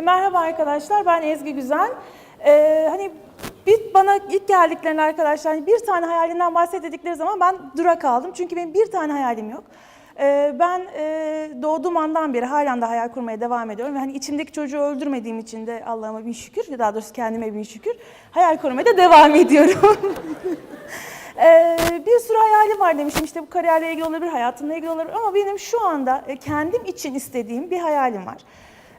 Merhaba arkadaşlar, ben Ezgi Güzel. E, hani bir bana ilk geldiklerinde arkadaşlar hani bir tane hayalinden bahsettikleri zaman ben dura kaldım. Çünkü benim bir tane hayalim yok. E, ben e, doğduğum andan beri halen de hayal kurmaya devam ediyorum. Ve hani içimdeki çocuğu öldürmediğim için de Allah'ıma bin şükür, daha doğrusu kendime bin şükür, hayal kurmaya da devam ediyorum. Ee, bir sürü hayalim var demişim. İşte bu kariyerle ilgili olabilir, hayatımla ilgili olabilir. Ama benim şu anda e, kendim için istediğim bir hayalim var.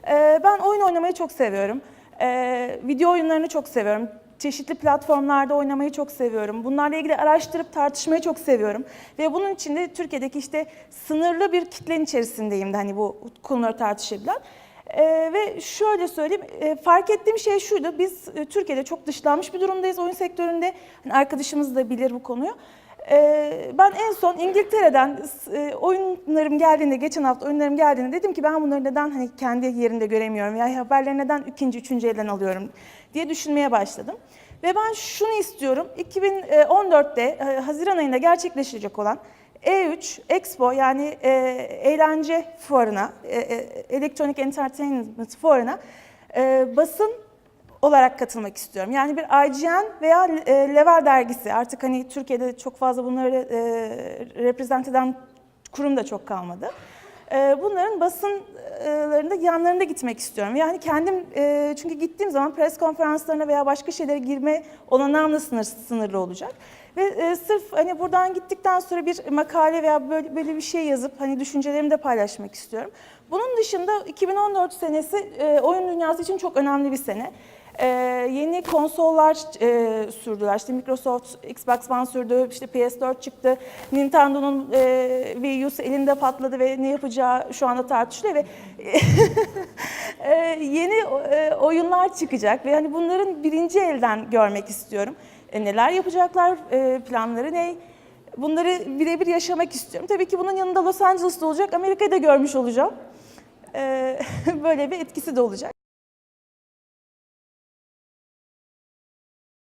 Ee, ben oyun oynamayı çok seviyorum. Ee, video oyunlarını çok seviyorum. Çeşitli platformlarda oynamayı çok seviyorum. Bunlarla ilgili araştırıp tartışmayı çok seviyorum. Ve bunun için de Türkiye'deki işte sınırlı bir kitlenin içerisindeyim de hani bu konuları tartışabilen. Ee, ve şöyle söyleyeyim, e, fark ettiğim şey şuydu, biz e, Türkiye'de çok dışlanmış bir durumdayız oyun sektöründe. Hani arkadaşımız da bilir bu konuyu. Ee, ben en son İngiltere'den e, oyunlarım geldiğinde, geçen hafta oyunlarım geldiğinde dedim ki ben bunları neden hani kendi yerimde göremiyorum ya haberleri neden ikinci, üçüncü elden alıyorum diye düşünmeye başladım. Ve ben şunu istiyorum, 2014'te e, Haziran ayında gerçekleşecek olan e3 Expo yani e, eğlence fuarına, e, e, Entertainment fuarına basın olarak katılmak istiyorum. Yani bir IGN veya e, Level dergisi artık hani Türkiye'de çok fazla bunları e, reprezent eden kurum da çok kalmadı. E, bunların basınlarında yanlarında gitmek istiyorum. Yani kendim e, çünkü gittiğim zaman pres konferanslarına veya başka şeylere girme olanağım da sınır, sınırlı olacak. Ve sırf hani buradan gittikten sonra bir makale veya böyle, böyle bir şey yazıp hani düşüncelerimi de paylaşmak istiyorum. Bunun dışında 2014 senesi oyun dünyası için çok önemli bir sene. Ee, yeni konsollar e, sürdüler. İşte Microsoft Xbox One sürdü, işte PS4 çıktı. Nintendo'nun e, Wii U'su elinde patladı ve ne yapacağı şu anda tartışılıyor ve e, yeni e, oyunlar çıkacak ve hani bunların birinci elden görmek istiyorum. E, neler yapacaklar, e, planları ne? Bunları birebir yaşamak istiyorum. Tabii ki bunun yanında Los Angeles'ta olacak, Amerika'yı da görmüş olacağım. E, böyle bir etkisi de olacak.